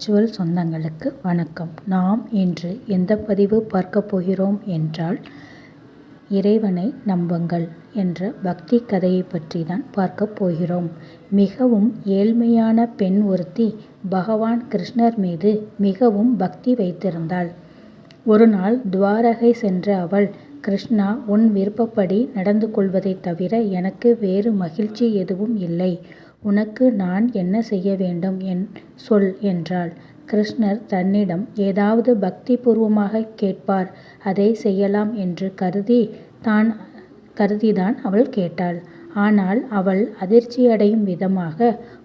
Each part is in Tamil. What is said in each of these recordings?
விர்ச்சுவல் சொந்தங்களுக்கு வணக்கம். நாம் இன்று எந்த பதிவு பார்க்க போகிறோம் என்றால் இறைவனை நம்புங்கள் என்ற பக்தி கதையை பற்றி தான் பார்க்க போகிறோம். மிகவும் ஏழ்மையான பெண் ஒருத்தி பகவான் கிருஷ்ணர் மீது மிகவும் பக்தி வைத்திருந்தாள். ஒரு நாள் துவாரகை சென்ற அவள் கிருஷ்ணா உன் விருப்பப்படி நடந்து கொள்வதைத் தவிர எனக்கு வேறு மகிழ்ச்சி எதுவும் இல்லை. உனக்கு நான் என்ன செய்ய வேண்டும் என் சொல் என்றாள். கிருஷ்ணர் தன்னிடம் ஏதாவது பக்தி பூர்வமாக கேட்பார் அதை செய்யலாம் என்று கருதி தான் கருதிதான் அவள் கேட்டாள். ஆனால் அவள் அதிர்ச்சியடையும் விதமாக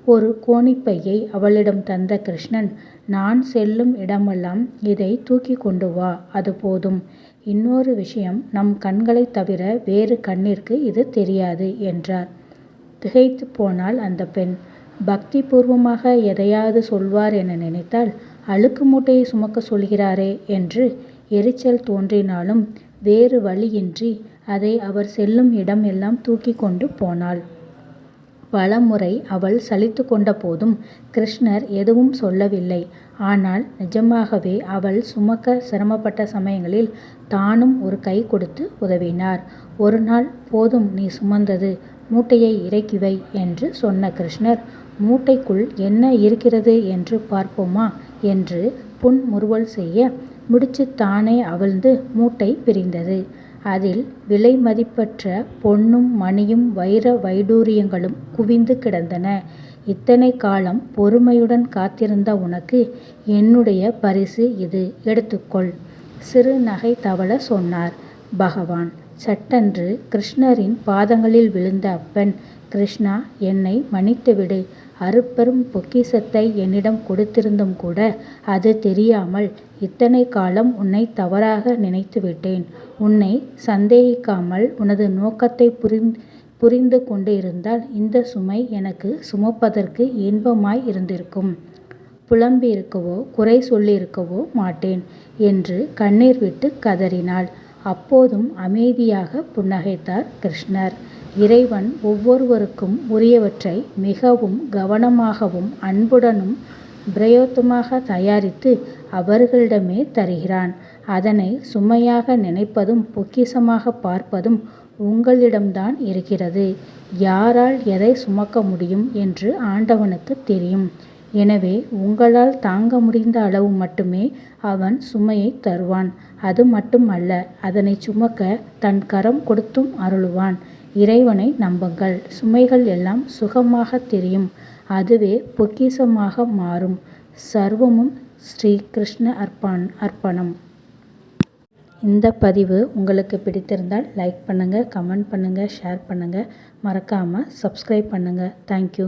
ஒரு கோணிப்பையை அவளிடம் தந்த கிருஷ்ணன் நான் செல்லும் இடமெல்லாம் இதை தூக்கி கொண்டு வா அது போதும். இன்னொரு விஷயம் நம் கண்களைத் தவிர வேறு கண்ணிற்கு இது தெரியாது என்றார். திகைத்து போனாள் அந்த பெண் பக்தி பூர்வமாக எதையாவது சொல்வார் என நினைத்தால் அழுக்கு மூட்டையை சுமக்க சொல்கிறாரே என்று எரிச்சல் தோன்றினாலும் வேறு வழியின்றி அதை அவர் செல்லும் இடம் எல்லாம் தூக்கி கொண்டு போனாள். பலமுறை அவள் சலித்து கொண்ட போதும் கிருஷ்ணர் எதுவும் சொல்லவில்லை. ஆனால் நிஜமாகவே அவள் சுமக்க சிரமப்பட்ட சமயங்களில் தானும் ஒரு கை கொடுத்து உதவினார். ஒரு நாள் போதும் நீ சுமந்தது. மூட்டையை இறக்கி வை என்று சொன்ன கிருஷ்ணர் மூட்டைக்குள் என்ன இருக்கிறது என்று பார்ப்போமா? என்று புன்முறுவல் செய்ய முடிச்சு தானே அவிழ்ந்து மூட்டை பிரிந்தது. அதில் விலை மதிப்பற்ற பொன்னும் மணியும் வைர வைடூரியங்களும் குவிந்து கிடந்தன. இத்தனை காலம் பொறுமையுடன் காத்திருந்த உனக்கு என்னுடைய பரிசு இது. எடுத்துக்கொள். சிறு நகை தவள சொன்னார் பகவான். சட்டென்று கிருஷ்ணரின் பாதங்களில் விழுந்த அப்பன் கிருஷ்ணா என்னை மன்னித்துவிடு அருப்பெரும் பொக்கிஷத்தை என்னிடம் கொடுத்திருந்தும் கூட அது தெரியாமல் இத்தனை காலம் உன்னை தவறாக நினைத்துவிட்டேன் உன்னை சந்தேகிக்காமல் உனது நோக்கத்தை புரிந்து புரிந்து கொண்டு இருந்தால் இந்த சுமை எனக்கு சுமப்பதற்கு இன்பமாய் இருந்திருக்கும். புலம்பியிருக்கவோ குறை சொல்லியிருக்கவோ மாட்டேன் என்று கண்ணீர் விட்டு கதறினாள். அப்போதும் அமைதியாக புன்னகைத்தார் கிருஷ்ணர். இறைவன் ஒவ்வொருவருக்கும் உரியவற்றை மிகவும் கவனமாகவும் அன்புடனும் பிரயோத்தமாக தயாரித்து அவர்களிடமே தருகிறான். அதனை சுமையாக நினைப்பதும் பொக்கிஷமாக பார்ப்பதும் உங்களிடம்தான் இருக்கிறது. யாரால் எதை சுமக்க முடியும் என்று ஆண்டவனுக்கு தெரியும். எனவே உங்களால் தாங்க முடிந்த அளவு மட்டுமே அவன் சுமையை தருவான். அது மட்டுமல்ல அதனை சுமக்க தன் கரம் கொடுத்தும் அருளுவான். இறைவனை நம்புங்கள். சுமைகள் எல்லாம் சுகமாக தெரியும். அதுவே பொக்கிஷமாக மாறும். சர்வமும் ஸ்ரீ கிருஷ்ண அர்ப்பணம். இந்த பதிவு உங்களுக்கு பிடித்திருந்தால் லைக் பண்ணுங்கள் கமெண்ட் பண்ணுங்கள் ஷேர் பண்ணுங்கள் மறக்காமல் சப்ஸ்கிரைப் பண்ணுங்கள் தேங்க்யூ.